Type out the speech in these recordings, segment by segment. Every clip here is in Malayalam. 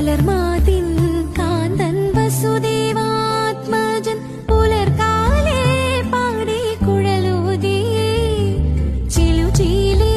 മലർമാതിൻ കാന്തൻ വസുദേവാത്മജൻ പുലർകാലേ പാടി കുഴലൂതി. ചിലുചീലേ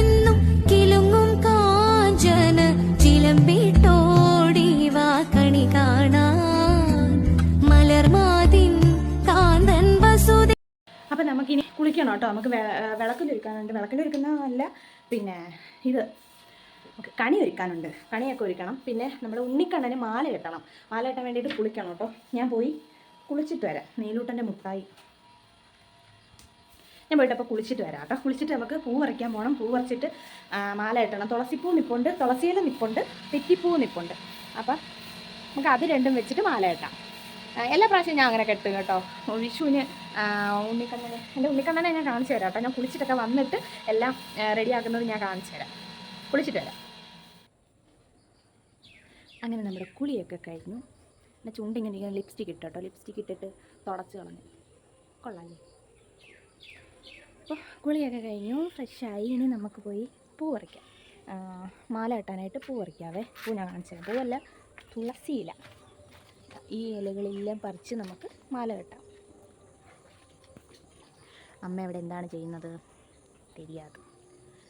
എന്നും കിലുങ്ങും കാഞ്ചന ചിലമ്പിട്ടോടി വാ കണി കാണാൻ. മലർമാതിൻ കാന്തൻ വസുദേ അപ്പം നമുക്കിനി കുളിക്കണം കേട്ടോ. നമുക്ക് വിളക്കിലിരിക്കാനുണ്ട് വിളക്കിലിരിക്കുന്നതല്ല പിന്നെ ഇത് നമുക്ക് കണി ഒരുക്കാനുണ്ട്. കണിയൊക്കെ ഒരുക്കണം. പിന്നെ നമ്മൾ ഉണ്ണിക്കണ്ണന് മാല കെട്ടണം. മാല കെട്ടാൻ വേണ്ടിയിട്ട് കുളിക്കണം കേട്ടോ. ഞാൻ പോയി കുളിച്ചിട്ട് വരാം. നീലൂട്ടന്റെ മുട്ടായി. ഞാൻ പോയിട്ട് അപ്പോൾ കുളിച്ചിട്ട് വരാം കേട്ടോ. കുളിച്ചിട്ട് നമുക്ക് പൂ പറിക്കാൻ പോകണം പൂ പറിച്ചിട്ട് മാല കെട്ടണം. തുളസിപ്പൂ നിപ്പുണ്ട്. തുളസിയില നിപ്പുണ്ട്. തെറ്റിപ്പൂ നിപ്പുണ്ട്. അപ്പം നമുക്ക് അത് രണ്ടും വെച്ചിട്ട് മാല കെട്ടാം. എല്ലാ പ്രാവശ്യവും ഞാൻ അങ്ങനെ കെട്ടും കേട്ടോ. വിഷുവിന് ഉണ്ണിക്കണ്ണനെ എന്റെ ഉണ്ണിക്കണ്ണനെ ഞാൻ കാണിച്ചു തരാം കേട്ടോ. ഞാൻ കുളിച്ചിട്ടൊക്കെ വന്നിട്ട് എല്ലാം റെഡിയാക്കുന്നത് ഞാൻ കാണിച്ചു തരാം. കുളിച്ചിട്ട് വരാം. അങ്ങനെ നമ്മുടെ കുളിയൊക്കെ കഴിഞ്ഞു പിന്നെ ചുണ്ടിങ്ങനെ ഇരിക്കുന്ന ലിപ്സ്റ്റിക് ഇട്ടോ കേട്ടോ ലിപ്സ്റ്റിക് ഇട്ടിട്ട് തുടച്ച് കളഞ്ഞു കൊള്ളാമല്ലേ അപ്പോൾ കുളിയൊക്കെ കഴിഞ്ഞു ഫ്രഷായി ഇനി നമുക്ക് പോയി പൂ പറിക്കാം ആ, മാല കെട്ടാനായിട്ട് പൂ പറിക്കാവേ പൂ ഞാൻ കാണിച്ചു തരാം പൂവല്ല തുളസിയില ഈ ഇലകളെല്ലാം പറിച്ച് നമുക്ക് മാല കെട്ടാം അമ്മ ഇവിടെ എന്താണ് ചെയ്യുന്നത് தெரியாது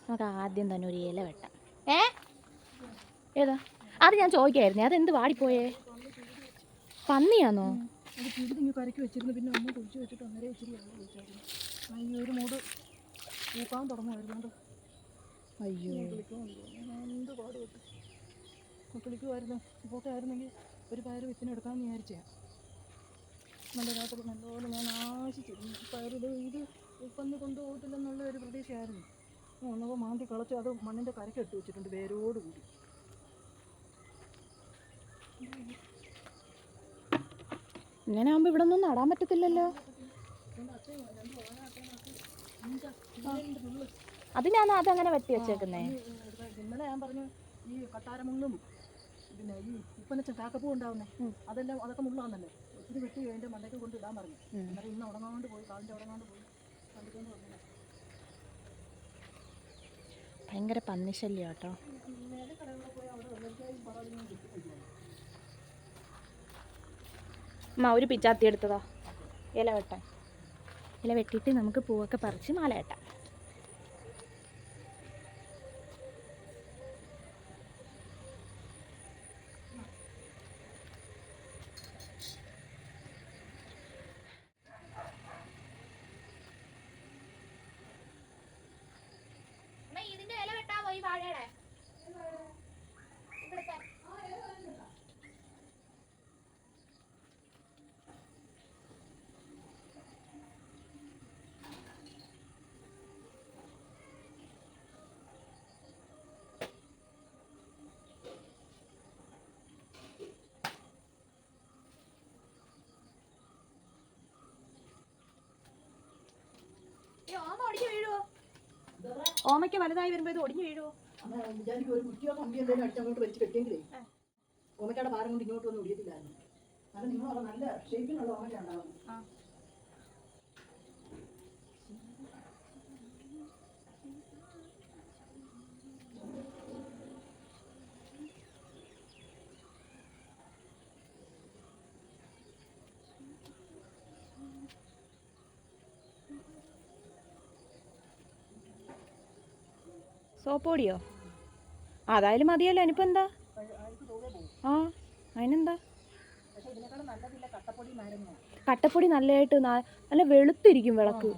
നമുക്ക് ആദ്യം തന്നെ ഒരു ഇല വെട്ടാം ഏ ഏതാ അത് ഞാൻ ചോദിക്കായിരുന്നേ അതെന്ത് വാടിപ്പോയേ? പന്നിയാന്നോ? അത് കരക്കി വെച്ചിരുന്നു പിന്നെ അമ്മ കുഴിച്ച് വെച്ചിട്ട് അന്നേരം ഇച്ചിരി വെള്ളം ഒഴിച്ചായിരുന്നു. ആ ഈ ഒരു മൂട് പൂക്കാൻ തുടങ്ങുമായിരുന്നു അയ്യോ. എന്ത് പാട് കിട്ടും കുളിക്കുമായിരുന്നു. ആയിരുന്നെങ്കിൽ ഒരു പയർ വിത്തിന് എടുക്കാമെന്ന് വിചാരിച്ചേ നല്ല രാത്രി നല്ലപോലെ ഞാൻ ആശിച്ചിരുന്നു. പയർ ഇത് ഉപ്പന്ന് കൊണ്ടുപോകത്തില്ലെന്നുള്ള ഒരു പ്രതീക്ഷയായിരുന്നു. വന്നപ്പോൾ മാന്തി കളച്ച് അത് മണ്ണിന്റെ കരക്കെടുത്ത് വെച്ചിട്ടുണ്ട് വേരോട് കൂടി. ഇങ്ങനെ ആകുമ്പോൾ ഇവിടെ ഒന്നും നടാൻ പറ്റത്തില്ലല്ലോ. അത് ഞാൻ അതങ്ങനെ വെട്ടി വെച്ചേക്കുന്നേ. ഇന്നലെ ഞാൻ പറഞ്ഞു ഈ കട്ടാരമുള്ളും പിന്നെ ഈ ഉപ്പനച്ച കാക്കപ്പൂ ഉണ്ടാവുന്നേ അതെല്ലാം അതൊക്കെ മുള്ളാന്നല്ലേ? ഒത്തിരി വെട്ടി അതിന്റെ മണ്ടയ്ക്ക് കൊണ്ട് ഇടാൻ പറഞ്ഞു. അന്നേരം ഇന്ന് ഉടങ്ങാണ്ട് പോയി കാലിന്റെ ഉടങ്ങാണ്ട് പോയി കണ്ടിട്ടുണ്ട് ഭയങ്കര പന്നിശല്യം കേട്ടോ മേലെ കടകളിൽ പോയി അവിടെ വെള്ളരിക്കായും പറയും അമ്മ ഒരു പിച്ചാത്തി എടുത്തതാ. ഇല വെട്ടാൻ. ഇല വെട്ടിയിട്ട് നമുക്ക് പൂവൊക്കെ പറിച്ച് മാല കെട്ടാം. ഓമയ്ക്ക് വലുതായി വരുമ്പോ ഇത് ഒടിഞ്ഞു വീഴുവോ? അന്ന് വിചാരിക്കും ഒരു കുട്ടിയോ കമ്പി എന്തെങ്കിലും അടിച്ചങ്ങോട്ട് വെച്ച് കെട്ടിയെങ്കിലേ ഓമയ്ക്കയുടെ ഭാരം കൊണ്ട് ഇങ്ങോട്ട് ഒന്നും ഒടിയത്തില്ലായിരുന്നു. നല്ല നിങ്ങളവിടെ നല്ല ഷേപ്പിനുള്ള ഓമയ്ക്ക ഉണ്ടാവും സോപ്പ് പൊടിയോ അതായാലും മതിയല്ലോ ഇനിയിപ്പോ എന്താ ആ അതിനെന്താ? കട്ടപ്പൊടി നല്ലതായിട്ട് നല്ല വെളുത്തിരിക്കും വിളക്ക്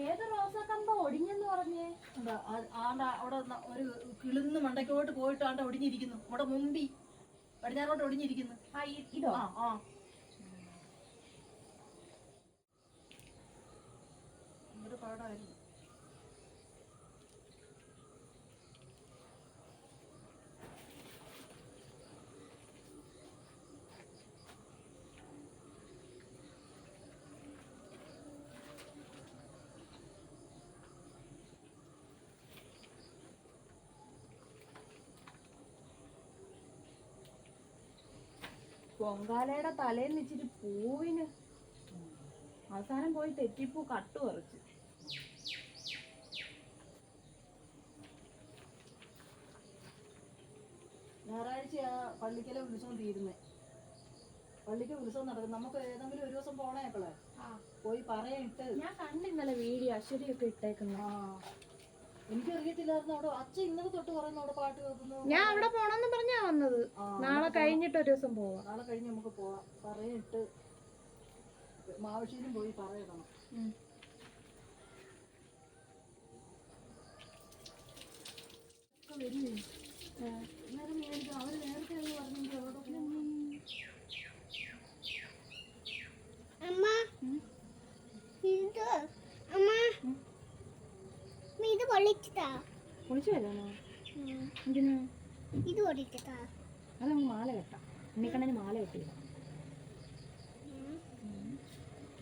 ഏത് റോസാക്കമ്പ ഒടിഞ്ഞെന്ന് പറഞ്ഞേ എന്താ ആണ്ട അവിടെ ഒരു കിളിന്ന് മണ്ടയ്ക്കോട്ട് പോയിട്ട് ആണ്ട ഒടിഞ്ഞിരിക്കുന്നു. അവിടെ മുമ്പി പടിഞ്ഞാറോട്ട് ഒടിഞ്ഞിരിക്കുന്നു. ആ ആ. പൊങ്കാലയുടെ തലേന്ന് ഇച്ചിരി പൂവിന് അവസാനം പോയി തെറ്റിപ്പൂ കട്ടു പറിച്ചു. ഞായറാഴ്ചയാ പള്ളിക്കലെ ഉത്സവം തീരുന്നേ പള്ളിക്ക് ഉത്സവം നടക്കും നമുക്ക് ഏതെങ്കിലും ഒരു ദിവസം പോണേക്കളെ പോയി പറയിട്ട് ഞാൻ കണ്ടിന്നലെ വീഡിയോ അശ്വതിയൊക്കെ ഇട്ടേക്കുന്നു. ആ. എനിക്കറിയത്തില്ലായിരുന്നു. അവിടെ അച്ഛൻ ഇന്നലെ തൊട്ട് പറയുന്നു അവിടെ പാട്ട് കേൾക്കുന്നു. ഞാൻ അവിടെ പോണെന്ന് വന്നത്. നാളെ കഴിഞ്ഞിട്ട് ഒരു ദിവസം പോവാം. നാളെ കഴിഞ്ഞ് നമുക്ക് പോവാം. പറയിട്ട് മാവശ്ശേരിയും പോയി പറയണം. നേരത്തെ പറഞ്ഞെങ്കിൽ അവിടെ അമ്മ. ഇത് അമ്മ. ഇത് പൊളിച്ചതാ കുളിച്ചു വരാനോ? എന്തിനാ? ഇത് പൊളിച്ചതാ അത് നമുക്ക് മാല കെട്ടാം. ഉണ്ണിക്കണ്ണന് മാല കെട്ടിയില്ല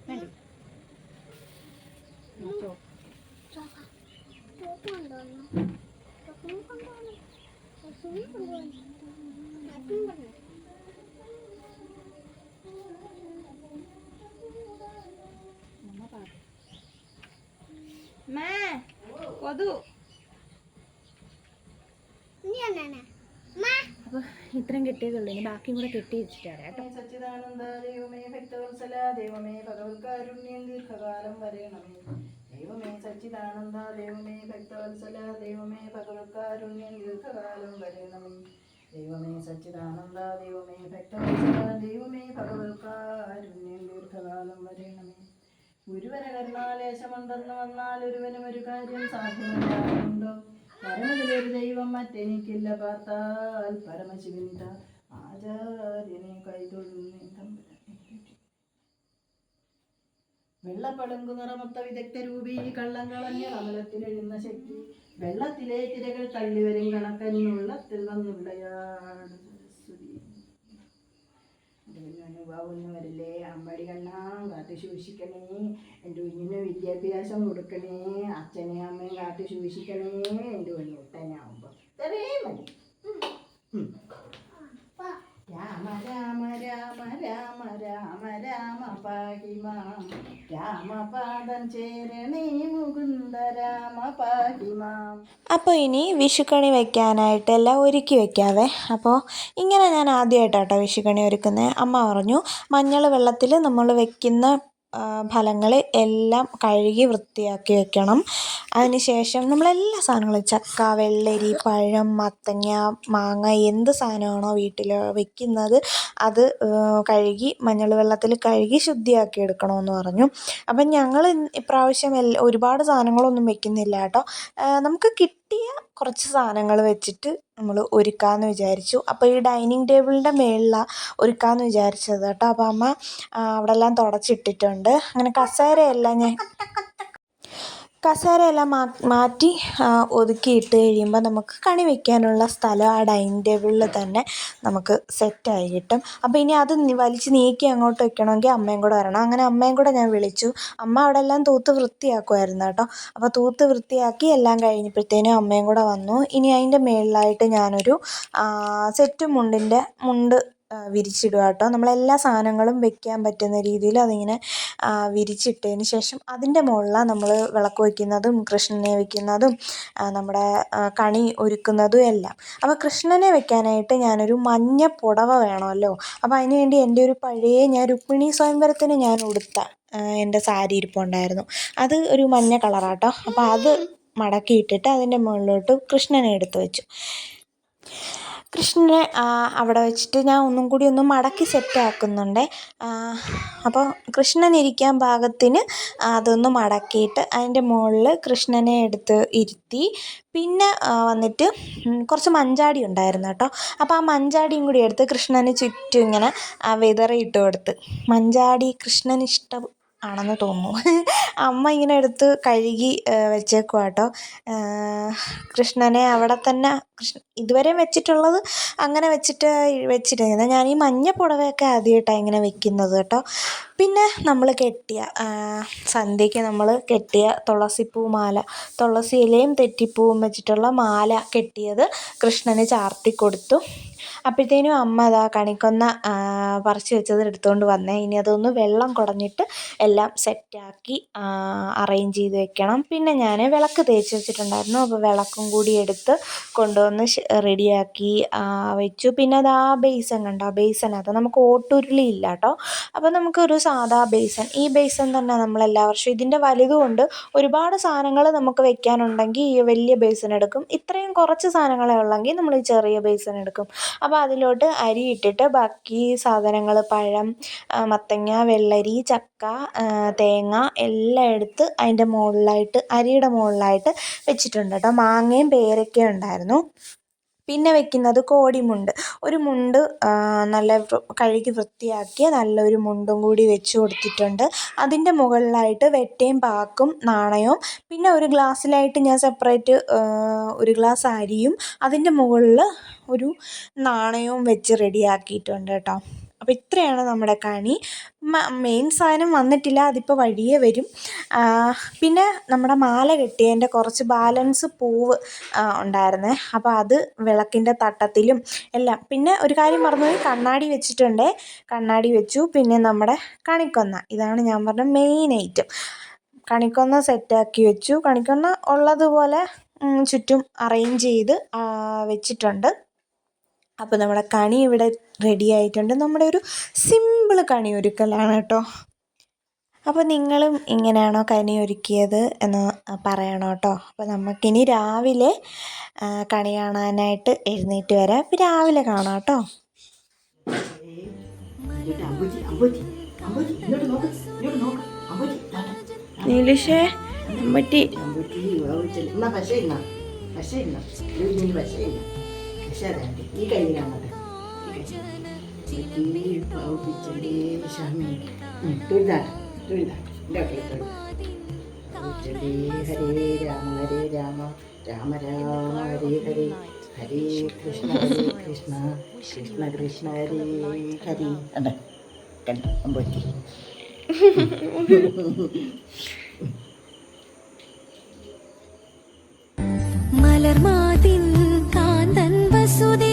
വേണ്ടേ? നോച്ചോ ചോപ്പ് കൊണ്ടുവന്നു ചോപ്പിനെ കൊണ്ടുവന്നു ചോപ്പിനെ കൊണ്ടുവന്നു ചോപ്പിനെ കൊണ്ടുവന്നു നമ്മ പാട്ട് മേ കൊതു ഇനി എന്നാണ് അമ്മ അപ്പൊ കിട്ടിയതുള്ളൂ. ഇനി ബാക്കിയും കൂടെ കിട്ടി വെച്ചിട്ട് വരാം കേട്ടോ. സച്ചിദാനന്ദ ദൈവമേ ഭക്തവത്സല ദൈവമേ ഭഗവത്കാരുണ്യം ദീർഘകാലം വരേണമേ. ദൈവമേ സച്ചിദാനന്ദ ദൈവമേ ഭക്തവത്സല ദൈവമേ ഭഗവത്കാരുണ്യം ദീർഘകാലം വരേണമേ. ദൈവമേ സച്ചിദാനന്ദ ദൈവമേ ഭക്തവത്സല ദൈവമേ ഭഗവത്കാരുണ്യം ദീർഘകാലം വരേണമേ. ഗുരുവര കരുണാലേശമുണ്ടെന്ന് വന്നാൽ ഒരുവനും ഒരു കാര്യം സാധ്യമല്ലാറുണ്ടോ പരമതിലൊരു ദൈവം മറ്റെനിക്കില്ല പാർത്താൽ പരമശിവനിത ആചാര്യനെ കൈതൊഴുന്നേ. വെള്ളപ്പടങ്കു നിറമൊത്ത വിദഗ്ധ രൂപി കള്ളങ്കളഞ്ഞ കമലത്തിലെഴുന്ന ശക്തി വെള്ളത്തിലെ തിരകൾ തള്ളിവരും കണക്കനുള്ളത്തിൽ സരസ്വതി വരില്ലേ? അമ്മടി കണ്ണാ കാത്തു സൂക്ഷിക്കണേ. എന്റെ കുഞ്ഞിന് വിദ്യാഭ്യാസം കൊടുക്കണേ. അച്ഛനെയും അമ്മയും കാത്തു സൂക്ഷിക്കണേ. എന്റെ കുഞ്ഞുട്ടനാവുമ്പോൾ ഇത്രയും മതി. രാമ രാമ രാമ രാമ രാമ രാമ പാഹിമാം. രാമപാദം ചേരണേ. അപ്പോൾ ഇനി വിഷുക്കണി വെക്കാനായിട്ട് എല്ലാം ഒരുക്കി വെക്കാവേ. അപ്പോൾ ഇങ്ങനെ ഞാൻ ആദ്യമായിട്ടാട്ടോ വിഷുക്കണി ഒരുക്കുന്നത് അമ്മ പറഞ്ഞു മഞ്ഞൾ വെള്ളത്തിൽ നമ്മൾ വെക്കുന്ന ഫലങ്ങൾ എല്ലാം കഴുകി വൃത്തിയാക്കി വെക്കണം. അതിനുശേഷം നമ്മളെല്ലാ സാധനങ്ങളും ചക്ക വെള്ളരി പഴം മത്തങ്ങ മാങ്ങ എന്ത് സാധനമാണോ വീട്ടിൽ വെക്കുന്നത് അത് കഴുകി മഞ്ഞൾ വെള്ളത്തിൽ കഴുകി ശുദ്ധിയാക്കി എടുക്കണമെന്ന് പറഞ്ഞു. അപ്പം ഞങ്ങൾ ഇപ്രാവശ്യം എല്ലാ ഒരുപാട് സാധനങ്ങളൊന്നും വെക്കുന്നില്ല കേട്ടോ. നമുക്ക് കിട്ടിയ കുറച്ച് സാധനങ്ങൾ വെച്ചിട്ട് നമ്മൾ ഒരുക്കാമെന്ന് വിചാരിച്ചു. അപ്പോൾ ഈ ഡൈനിങ് ടേബിളിന്റെ മേളിലാണ് ഒരുക്കാമെന്ന് വിചാരിച്ചത് കേട്ടോ. അപ്പോൾ അമ്മ അവിടെയെല്ലാം തുടച്ചിട്ടിട്ടുണ്ട്. അങ്ങനെ കസേരയെല്ലാം ഞാൻ കസേരയെല്ലാം മാ മാറ്റി ഒതുക്കി ഇട്ട് കഴിയുമ്പോൾ നമുക്ക് കണി വെക്കാനുള്ള സ്ഥലം ആ ഡൈനിങ് ടേബിളിൽ തന്നെ നമുക്ക് സെറ്റായി കിട്ടും. അപ്പോൾ ഇനി അത് വലിച്ച് നീക്കി അങ്ങോട്ട് വെക്കണമെങ്കിൽ അമ്മയും കൂടെ വരണം. അങ്ങനെ അമ്മയും കൂടെ ഞാൻ വിളിച്ചു. അമ്മ അവിടെ എല്ലാം തൂത്ത് വൃത്തിയാക്കുമായിരുന്നു കേട്ടോ. അപ്പോൾ തൂത്ത് വൃത്തിയാക്കി എല്ലാം കഴിഞ്ഞപ്പോഴത്തേനും അമ്മയും കൂടെ വന്നു. ഇനി അതിന്റെ മേളിലായിട്ട് ഞാനൊരു സെറ്റ് മുണ്ടിന്റെ മുണ്ട് വിരിച്ചിടുക കേട്ടോ. നമ്മളെല്ലാ സാധനങ്ങളും വെക്കാൻ പറ്റുന്ന രീതിയിൽ അതിങ്ങനെ വിരിച്ചിട്ടതിന് ശേഷം അതിന്റെ മുകളിലാണ് നമ്മൾ വിളക്ക് വയ്ക്കുന്നതും കൃഷ്ണനെ വയ്ക്കുന്നതും നമ്മുടെ കണി ഒരുക്കുന്നതും എല്ലാം. അപ്പോൾ കൃഷ്ണനെ വെക്കാനായിട്ട് ഞാനൊരു മഞ്ഞ പുടവ വേണമല്ലോ. അപ്പോൾ അതിന് വേണ്ടി എന്റെ ഒരു പഴയ ഞാൻ രുക്മിണി സ്വയംവരത്തിന് ഞാൻ ഉടുത്ത എന്റെ സാരി ഇരിപ്പുണ്ടായിരുന്നു. അത് ഒരു മഞ്ഞ കളറാട്ടോ അപ്പോൾ അത് മടക്കിയിട്ടിട്ട് അതിന്റെ മുകളിലോട്ട് കൃഷ്ണനെ എടുത്തു വെച്ചു. കൃഷ്ണനെ അവിടെ വെച്ചിട്ട് ഞാൻ ഒന്നും കൂടി ഒന്ന് മടക്കി സെറ്റാക്കുന്നുണ്ട് അപ്പോൾ കൃഷ്ണൻ ഇരിക്കാൻ പാകത്തിന് അതൊന്ന് മടക്കിയിട്ട് അതിന്റെ മുകളിൽ കൃഷ്ണനെ എടുത്ത് ഇരുത്തി. പിന്നെ വന്നിട്ട് കുറച്ച് മഞ്ചാടി ഉണ്ടായിരുന്നു കേട്ടോ. അപ്പോൾ ആ മഞ്ചാടിയും കൂടി എടുത്ത് കൃഷ്ണന് ചുറ്റും ഇങ്ങനെ വിതറിയിട്ട് കൊടുത്ത്. മഞ്ചാടി കൃഷ്ണന് ഇഷ്ടം ആണെന്ന് തോന്നുന്നു. അമ്മ ഇങ്ങനെ എടുത്ത് കഴുകി വെച്ചേക്കുവാ കേട്ടോ കൃഷ്ണനെ അവിടെ തന്നെ കൃഷ്ണ ഇതുവരെ വെച്ചിട്ടുള്ളത് അങ്ങനെ വെച്ചിട്ട് വെച്ചിരുന്നത്. ഞാൻ ഈ മഞ്ഞ പുടവയൊക്കെ ആദ്യമായിട്ടാണ് ഇങ്ങനെ വെക്കുന്നത് കേട്ടോ പിന്നെ നമ്മൾ കെട്ടിയ സന്ധ്യയ്ക്ക് നമ്മൾ കെട്ടിയ തുളസിപ്പൂ മാല. തുളസി ഇലയും തെറ്റിപ്പൂവും വെച്ചിട്ടുള്ള മാല കെട്ടിയത് കൃഷ്ണന് ചാർത്തി കൊടുത്തു അപ്പോഴത്തേനും അമ്മ അതാ കണിക്കൊന്ന പറിച്ചു വെച്ചത് എടുത്തുകൊണ്ട് വന്നേ. ഇനി അതൊന്ന് വെള്ളം കുടഞ്ഞിട്ട് എല്ലാം സെറ്റാക്കി അറേഞ്ച് ചെയ്ത് വെക്കണം. പിന്നെ ഞാൻ വിളക്ക് തേച്ച് വെച്ചിട്ടുണ്ടായിരുന്നു. അപ്പോൾ വിളക്കും കൂടി എടുത്ത് കൊണ്ടുവന്ന് റെഡിയാക്കി വെച്ചു. പിന്നെ അത് ആ ബേസൻ കണ്ടോ? ബേസൻ അത് നമുക്ക് ഓട്ടുരുളി ഇല്ല കേട്ടോ അപ്പോൾ നമുക്കൊരു സാധാ ബേസൻ. ഈ ബേസൻ തന്നെ നമ്മൾ എല്ലാ വർഷവും ഇതിന്റെ വലുതുകൊണ്ട് ഒരുപാട് സാധനങ്ങൾ നമുക്ക് വെക്കാനുണ്ടെങ്കിൽ ഈ വലിയ ബേസൻ എടുക്കും. ഇത്രയും കുറച്ച് സാധനങ്ങളെ ഉള്ളെങ്കിൽ നമ്മൾ ഈ ചെറിയ ബേസൻ എടുക്കും. അപ്പോൾ അതിലോട്ട് അരി ഇട്ടിട്ട് ബാക്കി സാധനങ്ങൾ പഴം മത്തങ്ങ വെള്ളരി ചക്ക തേങ്ങ എല്ലാം എടുത്ത് അതിന്റെ മുകളിലായിട്ട് അരിയുടെ മുകളിലായിട്ട് വെച്ചിട്ടുണ്ട് കേട്ടോ. മാങ്ങയും പേരയ്ക്കയും ഉണ്ടായിരുന്നു. പിന്നെ വെക്കുന്നത് കോടിമുണ്ട്. ഒരു മുണ്ട് നല്ല കഴുകി വൃത്തിയാക്കിയ നല്ലൊരു മുണ്ടും കൂടി വെച്ച് കൊടുത്തിട്ടുണ്ട്. അതിന്റെ മുകളിലായിട്ട് വെട്ടയും പാക്കും നാണയവും പിന്നെ ഒരു ഗ്ലാസ്സിലായിട്ട് ഞാൻ സെപ്പറേറ്റ് ഒരു ഗ്ലാസ് അരിയും അതിന്റെ മുകളിൽ ഒരു നാണയവും വെച്ച് റെഡിയാക്കിയിട്ടുണ്ട് കേട്ടോ. അപ്പോൾ ഇത്രയാണ് നമ്മുടെ കണി. മെയിൻ സാധനം വന്നിട്ടില്ല അതിപ്പോൾ വഴിയേ വരും. പിന്നെ നമ്മുടെ മാല കെട്ടിയതിന്റെ കുറച്ച് ബാലൻസ് പൂവ് ഉണ്ടായിരുന്നേ. അപ്പോൾ അത് വിളക്കിന്റെ തട്ടത്തിലും എല്ലാം. പിന്നെ ഒരു കാര്യം പറഞ്ഞു കണ്ണാടി വെച്ചിട്ടുണ്ട്. കണ്ണാടി വെച്ചു പിന്നെ നമ്മുടെ കണിക്കൊന്ന. ഇതാണ് ഞാൻ പറഞ്ഞ മെയിൻ ഐറ്റം കണിക്കൊന്ന സെറ്റാക്കി വെച്ചു. കണിക്കൊന്ന ഉള്ളതുപോലെ ചുറ്റും അറേഞ്ച് ചെയ്ത് വെച്ചിട്ടുണ്ട്. അപ്പോൾ നമ്മുടെ കണി ഇവിടെ റെഡി ആയിട്ടുണ്ട്. നമ്മുടെ ഒരു സിമ്പിൾ കണി ഒരുക്കലാണ് കേട്ടോ. അപ്പോൾ നിങ്ങളും ഇങ്ങനെയാണോ കണി ഒരുക്കിയത് എന്ന് പറയണം കേട്ടോ. അപ്പോൾ നമുക്കിനി രാവിലെ കണി കാണാനായിട്ട് എഴുന്നേറ്റ് വരാം. അപ്പോൾ രാവിലെ കാണാം കേട്ടോ. നീലിഷേ പറ്റി അമ്പൂറ്റി എന്നാ ഇല്ല പക്ഷേ ഇല്ല പക്ഷേ ഇല്ല ഹരേ രാമ ഹരേ രാമ. രാമ രാമ ഹരേ ഹരേ. ഹരേ കൃഷ്ണ കൃഷ്ണ. കൃഷ്ണ കൃഷ്ണ ഹരേ ഹരി. മലർമാ su